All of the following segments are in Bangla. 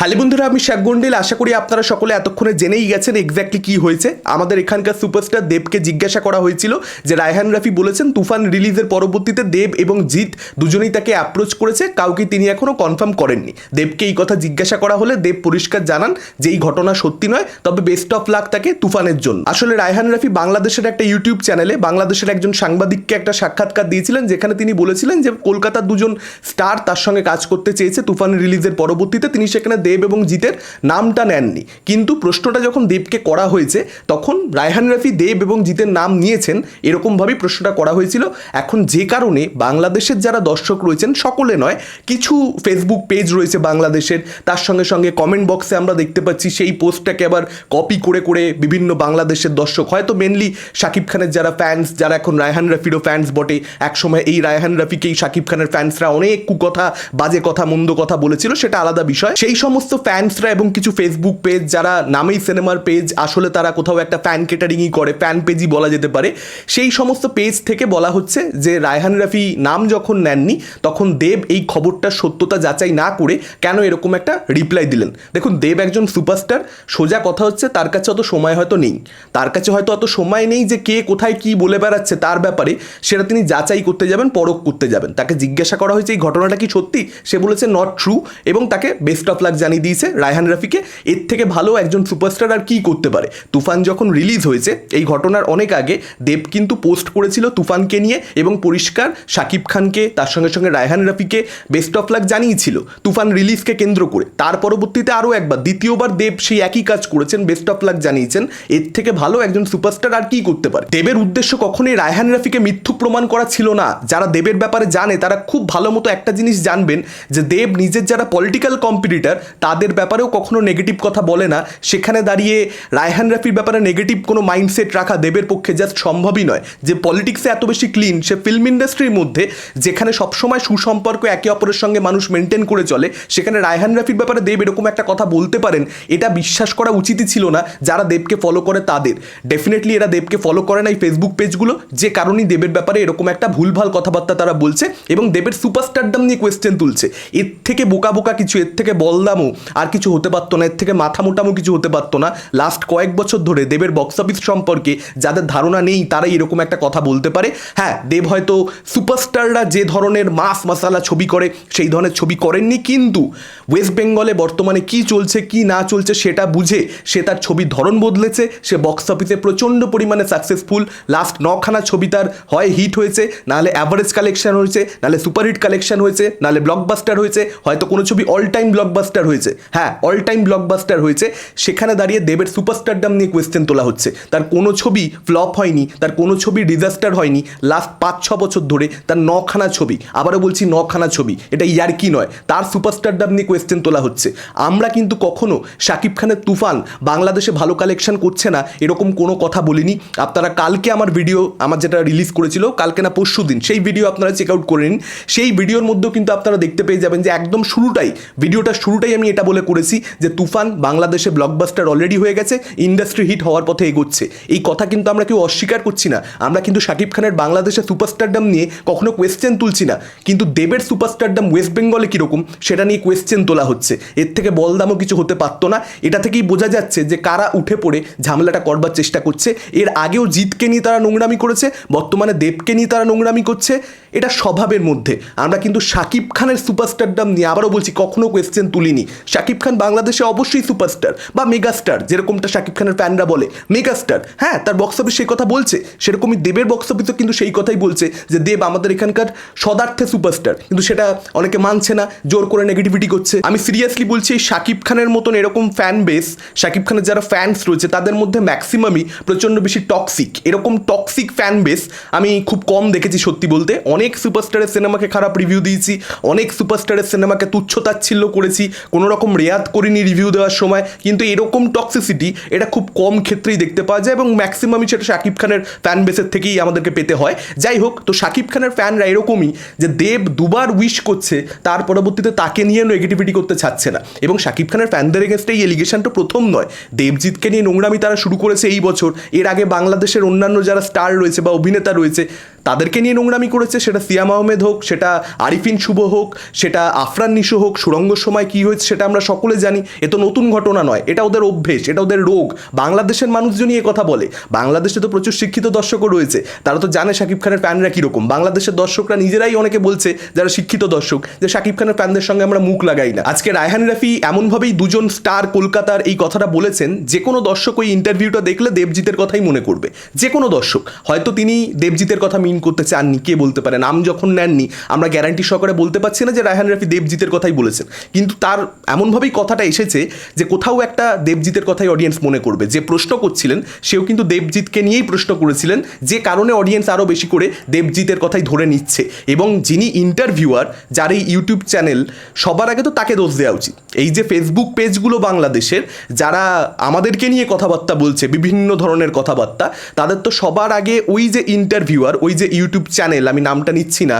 হ্যালো বন্ধুরা, আমি শেখ গন্ডিল। আশা করি আপনারা সকলে এতক্ষণে জেনেই গেছেন এক্স্যাক্টলি কি হয়েছে। আমাদের এখানকার সুপারস্টার দেবকে জিজ্ঞাসা করা হয়েছিল যে রায়হান রাফি বলেছেন, তুফান রিলিজের পরবর্তীতে দেব এবং জিৎ দুজনেই তাকে অ্যাপ্রোচ করেছে, কাউকে তিনি এখনও কনফার্ম করেননি। দেবকে এই কথা জিজ্ঞাসা করা হলে দেব পরিষ্কার জানান যে এই ঘটনা সত্যি নয়, তবে বেস্ট অফ লাক তাকে তুফানের জন্য। আসলে রায়হান রাফি বাংলাদেশের একটা ইউটিউব চ্যানেলে বাংলাদেশের একজন সাংবাদিককে একটা সাক্ষাৎকার দিয়েছিলেন, যেখানে তিনি বলেছিলেন যে কলকাতার দুজন স্টার তার সঙ্গে কাজ করতে চেয়েছে, তুফান রিলিজের পরবর্তীতে। তিনি সেখানে দেব এবং জিতের নামটা নেননি। কিন্তু প্রশ্নটা যখন দেবকে করা হয়েছে, তখন রায়হান রাফি দেব এবং জিতের নাম নিয়েছেন, এরকমভাবেই প্রশ্নটা করা হয়েছিল। এখন যে কারণে বাংলাদেশের যারা দর্শক রয়েছেন, সকলে নয়, কিছু ফেসবুক পেজ রয়েছে বাংলাদেশের, তার সঙ্গে সঙ্গে কমেন্ট বক্সে আমরা দেখতে পাচ্ছি, সেই পোস্টটাকে আবার কপি করে করে বিভিন্ন বাংলাদেশের দর্শক, হয়তো মেনলি শাকিব খানের যারা ফ্যান্স যারা এখন রায়হান রাফিরও ফ্যান্স বটে, একসময় এই রায়হান রাফিকেই শাকিব খানের ফ্যান্সরা অনেক কুকথা, বাজে কথা, মন্দ কথা বলেছিল, সেটা আলাদা বিষয়। সেই সমস্ত ফ্যান্সরা এবং কিছু ফেসবুক পেজ যারা নামেই সিনেমার পেজ আসলে তারা কোথাও একটা ফ্যান কেটারিংই করে ফ্যান পেজই বলা যেতে পারে। সেই সমস্ত পেজ থেকে বলা হচ্ছে যে, রায়হান রাফি নাম যখন নেননি, তখন দেব এই খবরটার সত্যতা যাচাই না করে কেন এরকম একটা রিপ্লাই দিলেন। দেখুন, দেব একজন সুপারস্টার সোজা কথা হচ্ছে, তার কাছে অত সময় হয়তো নেই। তার কাছে হয়তো অত সময় নেই যে, কে কোথায় কি বলে বেড়াচ্ছে তার ব্যাপারে, সেটা তিনি যাচাই করতে যাবেন, পরখ করতে যাবেন। তাকে জিজ্ঞাসা করা হয়েছে, এই ঘটনাটা কি সত্যি? সে বলেছে নট ট্রু এবং তাকে বেস্ট অফ লাক জানিয়ে দিয়েছে রায়হান রাফিকে, এর থেকে ভালো একজন সুপারস্টার আর কি করতে পারে। তুফান যখন রিলিজ হয়েছে, এই ঘটনার অনেক আগে দেব কিন্তু পোস্ট করেছিল তুফানকে নিয়ে এবং পরিষ্কার শাকিব খানকে, তার সঙ্গে সঙ্গে রায়হান রাফিকে বেস্ট অফ লাক জানিয়েছিল তুফান রিলিজকে কেন্দ্র করে। তার পরবর্তীতে আরও একবার দ্বিতীয়বার দেব সেই একই কাজ করেছেন বেস্ট অফ লাক জানিয়েছেন, এর থেকে ভালো একজন সুপারস্টার আর কি করতে পারে। দেবের উদ্দেশ্য কখনোই রায়হান রাফিকে মিথ্যুক প্রমাণ করা ছিল না। যারা দেবের ব্যাপারে জানে, তারা খুব ভালো মতো একটা জিনিস জানবেন যে দেব নিজের যারা পলিটিক্যাল কম্পিটিটার তাদের ব্যাপারেও কখনো নেগেটিভ কথা বলে না। সেখানে দাঁড়িয়ে রায়হান রাফির ব্যাপারে নেগেটিভ কোনো মাইন্ডসেট রাখা দেবের পক্ষে জাস্ট সম্ভবই নয়। যে পলিটিক্সে এত বেশি ক্লিন সে ফিল্ম ইন্ডাস্ট্রির মধ্যে যেখানে সবসময় সুসম্পর্ক একে অপরের সঙ্গে মানুষ মেনটেন করে চলে, সেখানে রায়হান রাফির ব্যাপারে দেব এরকম একটা কথা বলতে পারেন, এটা বিশ্বাস করা উচিতই ছিল না যারা দেবকে ফলো করে তাদের। ডেফিনেটলি এরা দেবকে ফলো করে না এই ফেসবুক পেজগুলো যে কারণেই দেবের ব্যাপারে এরকম একটা ভুলভাল কথাবার্তা তারা বলছে এবং দেবের সুপারস্টারডাম নিয়ে কোয়েশ্চেন তুলছে। এর থেকে বোকা বোকা কিছু, এর থেকে বলদামও আর কিছু হতে পারতো না, এর থেকে মাথা মোটামো কিছু হতে পারতো না। লাস্ট কয়েক বছর ধরে দেবের বক্স অফিস সম্পর্কে যাদের ধারণা নেই, তারাই এরকম একটা কথা বলতে পারে। হ্যাঁ দেব হয়তো সুপারস্টাররা যে ধরনের মাস মশালা ছবি করে, সেই ধরনের ছবি করেননি, কিন্তু ওয়েস্ট বেঙ্গলে বর্তমানে কি চলছে, কি না চলছে সেটা বুঝে সে তার ছবির ধরন বদলেছে। সে বক্স অফিসে প্রচণ্ড পরিমাণে সাকসেসফুল লাস্ট নখানা ছবি তার হয় হিট হয়েছে, নাহলে অ্যাভারেজ কালেকশন হয়েছে, নাহলে সুপারহিট কালেকশন হয়েছে, নাহলে ব্লকবাস্টার হয়েছে। হয়তো কোনো ছবি অল টাইম ব্লকবাস্টার হয়েছে। হ্যাঁ অল টাইম ব্লকবাস্টার হয়েছে। সেখানে দাঁড়িয়ে দেবের সুপারস্টারডাম নিয়ে কোয়েশ্চেন তোলা হচ্ছে। তার কোনো ছবি ফ্লপ হয়নি, তার কোনো ছবি ডিজাস্টার হয়নি। লাস্ট পাঁচ ছ বছর ধরে তার নখানা ছবি, আবারও বলছি নখানা ছবি, এটা ইয়ারকি নয়, তার সুপারস্টারডাম নিয়ে কোয়েশ্চেন তোলা হচ্ছে। আমরা কিন্তু কখনো শাকিব খানের তুফান বাংলাদেশে ভালো কালেকশন করছে না, এরকম কোনো কথা বলিনি। আপনারা কালকে আমার ভিডিও আমার যেটা রিলিজ করেছিল, কালকে না পরশু দিন, সেই ভিডিও আপনারা চেক আউট করে নিন। সেই ভিডিওর মধ্যেও কিন্তু আপনারা দেখতে পেয়ে যাবেন যে একদম শুরুটাই ভিডিওটা শুরুটাই আমি এটা বলে করেছি যে তুফান বাংলাদেশে ব্লকবাস্টার অলরেডি হয়ে গেছে ইন্ডাস্ট্রি হিট হওয়ার পথে এগোচ্ছে। এই কথা কিন্তু আমরা কেউ অস্বীকার করছি না। আমরা কিন্তু শাকিব খানের বাংলাদেশে সুপারস্টারডাম নিয়ে কখনো কোয়েশ্চেন তুলছি না। কিন্তু দেবের সুপারস্টারডাম ওয়েস্ট বেঙ্গলে কীরকম, সেটা নিয়ে কোয়েশ্চেন তোলা হচ্ছে। এর থেকে বলদামও কিছু হতে পারতো না। এটা থেকেই বোঝা যাচ্ছে যে কারা উঠে পড়ে ঝামেলাটা করবার চেষ্টা করছে। এর আগেও জিতকে নিয়ে তারা নোংরামি করেছে, বর্তমানে দেবকে নিয়ে তারা নোংরামি করছে। এটা স্বভাবের মধ্যে। আমরা কিন্তু শাকিব খানের সুপারস্টারডাম নিয়ে আবারও বলছি, কখনো কোয়েশ্চেন তুলিনি। শাকিব খান বাংলাদেশে অবশ্যই সুপারস্টার বা মেগাস্টার, যেরকমটা শাকিব খানের ফ্যানরা বলে, মেগাস্টার। হ্যাঁ তার বক্স অফিস সেই কথা বলছে। সেরকমই দেবের বক্স অফিসও কিন্তু সেই কথাই বলছে যে দেব আমাদের এখানকার সদার্থে সুপারস্টার। কিন্তু সেটা অনেকে মানছে না, জোর করে নেগেটিভিটি করছে। আমি সিরিয়াসলি বলছি, এই শাকিব খানের মতন এরকম ফ্যান বেস শাকিব খানের যারা ফ্যান্স রয়েছে, তাদের মধ্যে ম্যাক্সিমামই প্রচণ্ড বেশি টক্সিক এরকম টক্সিক ফ্যান বেস আমি খুব কম দেখেছি, সত্যি বলতে। অনেক সুপারস্টারের সিনেমাকে খারাপ রিভিউ দিয়েছি, অনেক সুপারস্টারের সিনেমাকে তুচ্ছতাচ্ছিল্য করেছি কোনো রকম রেয়াত করিনি রিভিউ দেওয়ার সময়, কিন্তু এরকম টক্সিসিটি এটা খুব কম ক্ষেত্রেই দেখতে পাওয়া যায় এবং ম্যাক্সিমামই সেটা শাকিব খানের ফ্যান বেসের থেকেই আমাদেরকে পেতে হয়। যাই হোক, তো শাকিব খানের ফ্যানরা এরকমই যে দেব দুবার উইশ করছে, তার পরবর্তীতে তাকে নিয়ে নেগেটিভিটি করতে ছাড়ছে না। এবং শাকিব খানের ফ্যানদের এগেনস্টে এই এলিগেশনটা প্রথম নয়। দেবজিৎকে নিয়ে নোংরামি তারা শুরু করেছে এই বছর। এর আগে বাংলাদেশের অন্যান্য যারা স্টার রয়েছে বা অভিনেতা রয়েছে তাদেরকে নিয়ে নোংরামি করেছে, সেটা সিয়াম আহমেদ হোক, সেটা আরিফিন শুভ হোক, সেটা আফরান নিশো হোক সুরঙ্গ সময় কী হয়েছে সেটা আমরা সকলে জানি, এ তো নতুন ঘটনা নয়, এটা ওদের অভ্যেস, এটা ওদের রোগ। বাংলাদেশের মানুষজনই এ কথা বলে, বাংলাদেশে তো প্রচুর শিক্ষিত দর্শকও রয়েছে, তারা তো জানে শাকিব খানের ফ্যানরা কীরকম, বাংলাদেশের দর্শকরা নিজেরাই অনেকে বলছে যারা শিক্ষিত দর্শক, যে শাকিব খানের ফ্যানদের সঙ্গে আমরা মুখ লাগাই না। আজকে রায়হান রাফি এমনভাবেই দুজন স্টার কলকাতার এই কথাটা বলেছেন, যে কোনো দর্শক ওই ইন্টারভিউটা দেখলে দেবজিতের কথাই মনে করবে, যে কোনো দর্শক, হয়তো তিনি দেবজিতের কথা মিন করতে চাননি, কে বলতে পারে নাম যখন নেননি, আমরা গ্যারান্টি সহকারে বলতে পারছি না যে রায়হান রাফি দেবজিতের কথাই বলেছেন। কিন্তু তার এমনভাবেই কথাটা এসেছে যে কোথাও একটা দেবজিতের কথাই অডিয়েন্স মনে করবে। যে প্রশ্ন করছিলেন, সেও কিন্তু দেবজিৎকে নিয়েই প্রশ্ন করেছিলেন, যে কারণে অডিয়েন্স আরও বেশি করে দেবজিতের কথাই ধরে নিচ্ছে। এবং যিনি ইন্টারভিউয়ার যার এই ইউটিউব চ্যানেল সবার আগে তো তাকে দোষ দেওয়া উচিত। এই যে ফেসবুক পেজগুলো বাংলাদেশের, যারা আমাদেরকে নিয়ে কথাবার্তা বলছে, বিভিন্ন ধরনের কথাবার্তা, তাদের তো সবার আগে ওই যে ইন্টারভিউয়ার ওই যে ইউটিউব চ্যানেল, আমি নামটা নিচ্ছি না,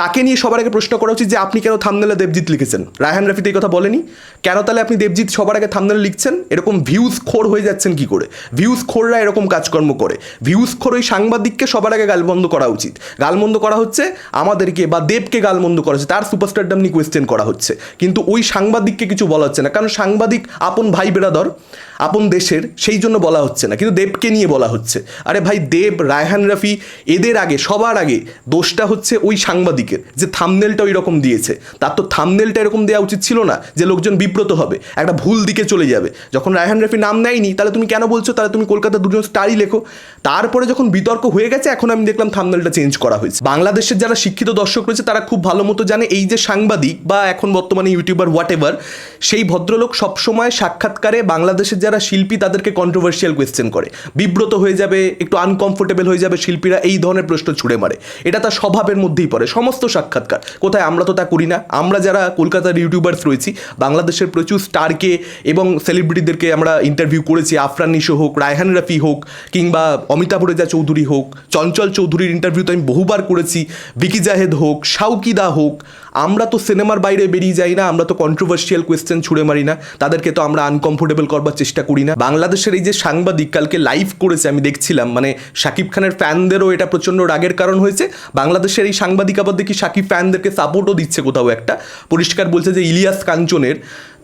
তাকে নিয়ে সবার আগে প্রশ্ন করা উচিত যে আপনি কেন থামনেলে দেবজিৎ লিখেছেন? রায়হান রাফিতে এই কথা বলেনি। কেন তাহলে আপনি দেবজিৎ সবার আগে থামনেলে লিখছেন? এরকম ভিউজ খোর হয়ে যাচ্ছেন কি করে? ভিউজ খোররা এরকম কাজকর্ম করে। ভিউজ খোর ওই সাংবাদিককে সবার আগে গালবন্ধ করা উচিত। গালমন্দ করা হচ্ছে আমাদেরকে বা দেবকে গালমন্দ করা হচ্ছে। তার সুপারস্টারডাম নিয়ে কোয়েশ্চেন করা হচ্ছে। কিন্তু ওই সাংবাদিককে কিছু বলা হচ্ছে না। কারণ সাংবাদিক আপন ভাই বেরাদর আপন দেশের, সেই জন্য বলা হচ্ছে না। কিন্তু দেবকে নিয়ে বলা হচ্ছে। আরে ভাই, দেব, রায়হান রাফি, এদের আগে, সবার আগে দোষটা হচ্ছে ওই সাংবাদিকের, যে থামনেলটা ওই রকম দিয়েছে। তার তো থামনেলটা এরকম দেওয়া উচিত ছিল না, যে লোকজন বিব্রত হবে, একটা ভুল দিকে চলে যাবে। যখন রায়হান রাফি নাম নেয়নি, তাহলে তুমি কেন বলছো? তাহলে তুমি কলকাতা দুজন স্টারই লেখো। তারপরে যখন বিতর্ক হয়ে গেছে, এখন আমি দেখলাম থামনেলটা চেঞ্জ করা হয়েছে। বাংলাদেশের যারা শিক্ষিত দর্শক রয়েছে, তারা খুব ভালো মতো জানে, এই যে সাংবাদিক বা এখন বর্তমানে ইউটিউবার হোয়াট এভার সেই ভদ্রলোক সবসময় সাক্ষাৎকারে বাংলাদেশের যারা শিল্পী তাদেরকে কন্ট্রোভার্সিয়াল কোয়েশ্চেন করে। বিব্রত হয়ে যাবে, একটু আনকমফোর্টেবল হয়ে যাবে শিল্পীরা এই ধরনের প্রশ্ন ছুড়ে মারে। এটা তার স্বভাবের মধ্যেই পড়ে, সমস্ত সাক্ষাৎকার। কোথায় আমরা তো তা করি না, আমরা যারা কলকাতার ইউটিউবার্স রয়েছি, বাংলাদেশের প্রচুর স্টারকে এবং সেলিব্রিটিদেরকে আমরা ইন্টারভিউ করেছি, আফরান নিশো হোক, রায়হান রাফি হোক, কিংবা অমিতাভ রেজা চৌধুরী হোক, চঞ্চল চৌধুরীর ইন্টারভিউ তো আমি বহুবার করেছি বিকি জাহেদ হোক শাউকিদা হোক, আমরা তো সিনেমার বাইরে বেরিয়ে যাই না, আমরা তো কন্ট্রোভার্সিয়াল কোয়েশ্চেন ছুড়ে মারি না, তাদেরকে তো আমরা আনকমফোর্টেবল করবার চেষ্টা করি না। বাংলাদেশের এই যে সাংবাদিক কালকে লাইভ করেছে, আমি দেখছিলাম মানে শাকিব খানের ফ্যানদেরও এটা প্রচণ্ড রাগের কারণ হয়েছে। বাংলাদেশের এই সাংবাদিক আবার দেখি শাকিব ফ্যানদেরকে সাপোর্টও দিচ্ছে কোথাও একটা। পরিষ্কার বলছে যে ইলিয়াস কাঞ্চনের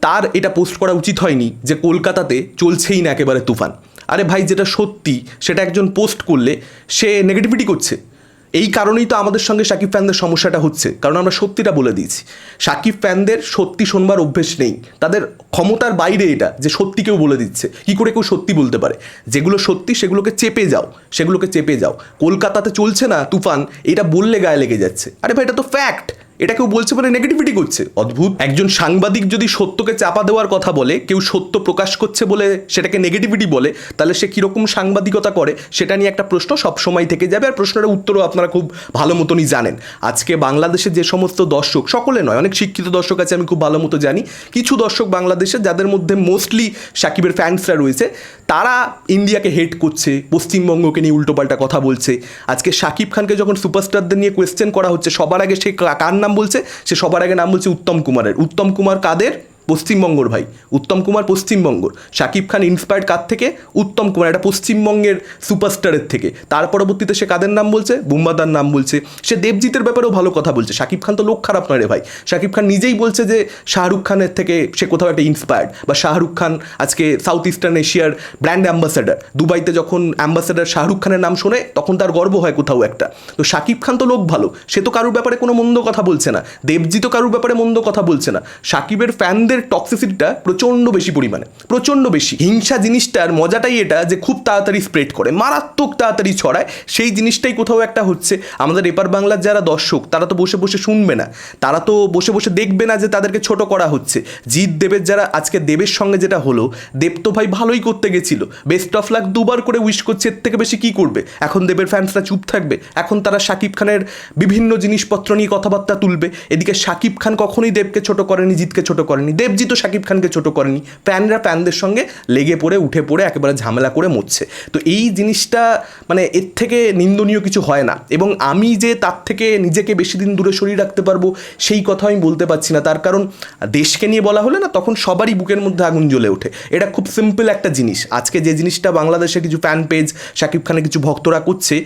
তার এটা পোস্ট করা উচিত হয়নি যে কলকাতাতে চলছেই না একেবারে তুফান। আরে ভাই, যেটা সত্যি, সেটা একজন পোস্ট করলে সে নেগেটিভিটি করছে। এই কারণেই তো আমাদের সঙ্গে সাকিব ফ্যানদের সমস্যাটা হচ্ছে। কারণ আমরা সত্যিটা বলে দিয়েছি। সাকিব ফ্যানদের সত্যি শোনবার অভ্যেস নেই। তাদের ক্ষমতার বাইরে এটা, যে সত্যি কেউ বলে দিচ্ছে। কি করে কেউ সত্যি বলতে পারে? যেগুলো সত্যি সেগুলোকে চেপে যাও, সেগুলোকে চেপে যাও। কলকাতাতে চলছে না তুফান, এটা বললে গায়ে লেগে যাচ্ছে। আরে ভাই, এটা তো ফ্যাক্ট এটা কেউ বলছে বলে নেগেটিভিটি করছে। অদ্ভুত। একজন সাংবাদিক যদি সত্যকে চাপা দেওয়ার কথা বলে, কেউ সত্য প্রকাশ করছে বলে সেটাকে নেগেটিভিটি বলে, তাহলে সে কীরকম সাংবাদিকতা করে সেটা নিয়ে একটা প্রশ্ন সবসময় থেকে যাবে আর প্রশ্নের উত্তরও আপনারা খুব ভালো মতনই জানেন। আজকে বাংলাদেশে যে সমস্ত দর্শক, সকলে নয়, অনেক শিক্ষিত দর্শক আছে, আমি খুব ভালো মতো জানি। কিছু দর্শক বাংলাদেশে যাদের মধ্যে মোস্টলি সাকিবের ফ্যান্সরা রয়েছে, তারা ইন্ডিয়াকে হেট করছে, পশ্চিমবঙ্গকে নিয়ে উল্টোপাল্টা কথা বলছে। আজকে শাকিব খানকে যখন সুপারস্টারদের নিয়ে কোয়েশ্চেন করা হচ্ছে, সবার আগে সে কার নাম বলছে? সে সবার আগে নাম বলছে উত্তম কুমারের। উত্তম কুমার কাদের? পশ্চিমবঙ্গর ভাই, উত্তম কুমার পশ্চিমবঙ্গর। শাকিব খান ইন্সপায়ার্ড কার থেকে? উত্তম কুমার, এটা পশ্চিমবঙ্গের সুপারস্টারের থেকে। তার পরবর্তীতে সে কাদের নাম বলছে? বুম্বাদার নাম বলছে। সে দেবজিতের ব্যাপারেও ভালো কথা বলছে। শাকিব খান তো লোক খারাপ নয় রে ভাই। শাকিব খান নিজেই বলছে যে, শাহরুখ খানের থেকে সে কোথাও একটা ইন্সপায়ার্ড বা শাহরুখ খান আজকে সাউথ ইস্টার্ন এশিয়ার ব্র্যান্ড অ্যাম্বাসেডার দুবাইতে যখন অ্যাম্বাসেডার শাহরুখ খানের নাম শোনে, তখন তার গর্ব হয় কোথাও একটা। তো শাকিব খান তো লোক ভালো। সে তো কারুর ব্যাপারে কোনো মন্দ কথা বলছে না। দেবজি তো কারুর ব্যাপারে মন্দ কথা বলছে না। শাকিবের ফ্যানদের টক্সিসিটিটা প্রচণ্ড বেশি পরিমাণে, প্রচণ্ড বেশি। হিংসা জিনিসটার মজাটাই এটা যে খুব তাড়াতাড়ি স্প্রেড করে, মারাত্মক তাড়াতাড়ি ছড়ায়। সেই জিনিসটাই কোথাও একটা হচ্ছে। আমাদের এপার বাংলার যারা দর্শক, তারা তো বসে বসে শুনবে না। তারা তো বসে বসে দেখবে না যে তাদেরকে ছোট করা হচ্ছে। জিৎ দেবের যারা, আজকে দেবের সঙ্গে যেটা হলো, দেব তো ভাই ভালোই করতে গেছিল। বেস্ট অফ লাক দুবার করে উইশ করছে, এর থেকে বেশি কি করবে? এখন দেবের ফ্যান্সরা চুপ থাকবে। এখন তারা শাকিব খানের বিভিন্ন জিনিসপত্র নিয়ে কথাবার্তা তুলবে। এদিকে শাকিব খান কখনোই দেবকে ছোট করেনি জিতকে ছোট করেনি। দেবজিৎও শাকিব খানকে ছোট করেনি। ফ্যানরা ফ্যানদের সঙ্গে লেগে পড়ে, উঠে পড়ে একেবারে ঝামেলা করে মরছে। তো এই জিনিসটা মানে এর থেকে নিন্দনীয় কিছু হয় না। এবং আমি যে তার থেকে নিজেকে বেশি দিন দূরে সরিয়ে রাখতে পারব, সেই কথা আমি বলতে পারছি না। তার কারণ দেশকে নিয়ে বলা হলে না, তখন সবারই বুকের মধ্যে আগুন জ্বলে ওঠে। এটা খুব সিম্পল একটা জিনিস। আজকে যে জিনিসটা বাংলাদেশে কিছু ফ্যান পেজ শাকিব খানের কিছু ভক্তরা করছে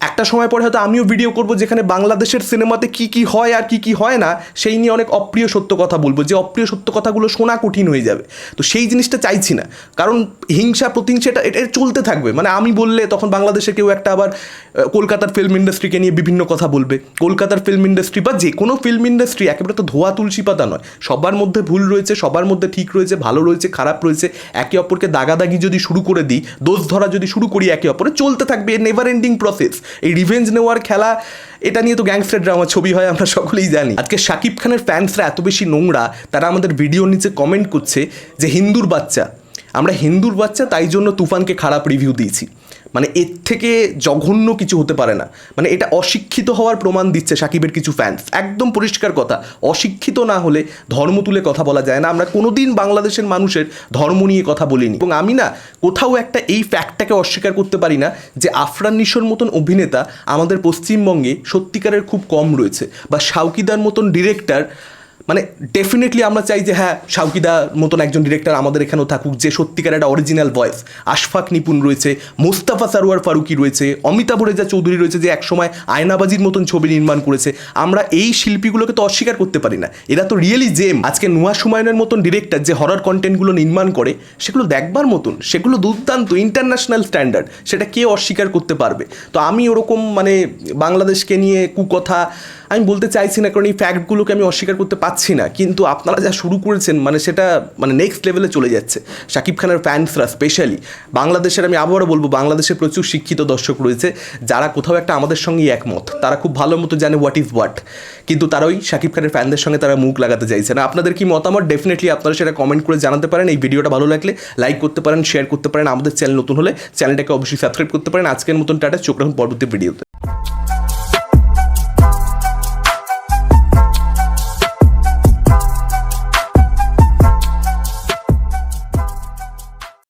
একটা সময় পরে হয়তো আমিও ভিডিও করব যেখানে বাংলাদেশের সিনেমাতে কি কি হয় আর কি কি হয় না, সেই নিয়ে অনেক অপ্রিয় সত্য কথা বলব। যে অপ্রিয় সত্য কথাগুলো শোনা কঠিন হয়ে যাবে। তো সেই জিনিসটা চাইছি না। কারণ হিংসা, প্রতিহিংসা এটা এটা চলতে থাকবে। মানে আমি বললে তখন বাংলাদেশে কেউ একটা আবার কলকাতার ফিল্ম ইন্ডাস্ট্রিকে নিয়ে বিভিন্ন কথা বলবে। কলকাতার ফিল্ম ইন্ডাস্ট্রি বা যে কোনো ফিল্ম ইন্ডাস্ট্রি একেবারে তো ধোয়া তুলসী পাতা নয়। সবার মধ্যে ভুল রয়েছে, সবার মধ্যে ঠিক রয়েছে, ভালো রয়েছে, খারাপ রয়েছে, একে অপরকে দাগাদাগি যদি শুরু করে দিই, দোষ ধরা যদি শুরু করি একে অপরে চলতে থাকবে নেভার এন্ডিং প্রসেস এই রিভেঞ্জ নেওয়ার খেলা, এটা নিয়ে তো গ্যাংস্টার ড্রামা ছবি হয়, আমরা সকলেই জানি। আজকে শাকিব খানের ফ্যান্সরা এত বেশি নোংরা, তারা আমাদের ভিডিওর নিচে কমেন্ট করছে যে হিন্দুর বাচ্চা। আমরা হিন্দুর বাচ্চা, তাই জন্য তুফানকে খারাপ রিভিউ দিয়েছি। মানে এর থেকে জঘন্য কিছু হতে পারে না। মানে এটা অশিক্ষিত হওয়ার প্রমাণ দিচ্ছে সাকিবের কিছু ফ্যান্স একদম পরিষ্কার কথা, অশিক্ষিত না হলে ধর্ম তুলে কথা বলা যায় না। আমরা কোনোদিন বাংলাদেশের মানুষের ধর্ম নিয়ে কথা বলিনি। এবং আমি না কোথাও একটা এই ফ্যাক্টটাকে অস্বীকার করতে পারি না যে আফরান নিশোর মতন অভিনেতা আমাদের পশ্চিমবঙ্গে সত্যিকারের খুব কম রয়েছে। বা শাউকিদার মতন ডিরেক্টর মানে ডেফিনেটলি আমরা চাই যে হ্যাঁ শাউকিদার মতন একজন ডিরেক্টর আমাদের এখানেও থাকুক, যে সত্যিকার একটা অরিজিনাল ভয়েস আশফাক নিপুণ রয়েছে, মোস্তাফা সারোয়ার ফারুকি রয়েছে, অমিতাভ রেজা চৌধুরী রয়েছে, যে একসময় আয়নাবাজির মতন ছবি নির্মাণ করেছে। আমরা এই শিল্পীগুলোকে তো অস্বীকার করতে পারি না। এরা তো রিয়েলি জেম আজকে নুয়া সুমায়নের মতন ডিরেক্টর যে হরর কন্টেন্টগুলো নির্মাণ করে, সেগুলো দেখবার মতন, সেগুলো দুর্দান্ত ইন্টারন্যাশনাল স্ট্যান্ডার্ড সেটা কে অস্বীকার করতে পারবে? তো আমি ওরকম মানে বাংলাদেশকে নিয়ে কুকথা আমি বলতে চাইছি না, কারণ এই ফ্যাক্টগুলোকে আমি অস্বীকার করতে পারছি না। কিন্তু আপনারা যা শুরু করেছেন মানে সেটা মানে নেক্সট লেভেলে চলে যাচ্ছে। শাকিব খানের ফ্যান্সরা স্পেশালি বাংলাদেশের, আমি আবারও বলব বাংলাদেশে প্রচুর শিক্ষিত দর্শক রয়েছে, যারা কোথাও একটা আমাদের সঙ্গে একমত। তারা খুব ভালো মতো জানে হোয়াট ইজ হোয়াট কিন্তু তারা ওই শাকিব খানের ফ্যানদের সঙ্গে তারা মুখ লাগাতে চাইছে না। আপনাদের কি মতামত? ডেফিনেটলি আপনারা সেটা কমেন্ট করে জানাতে পারেন। এই ভিডিওটা ভালো লাগলে লাইক করতে পারেন শেয়ার করতে পারেন। আমাদের চ্যানেল নতুন হলে চ্যানেলটাকে অবশ্যই সাবস্ক্রাইব করতে পারেন। আজকের মতন টাটা, চোখ রাখুন পরবর্তী ভিডিওতে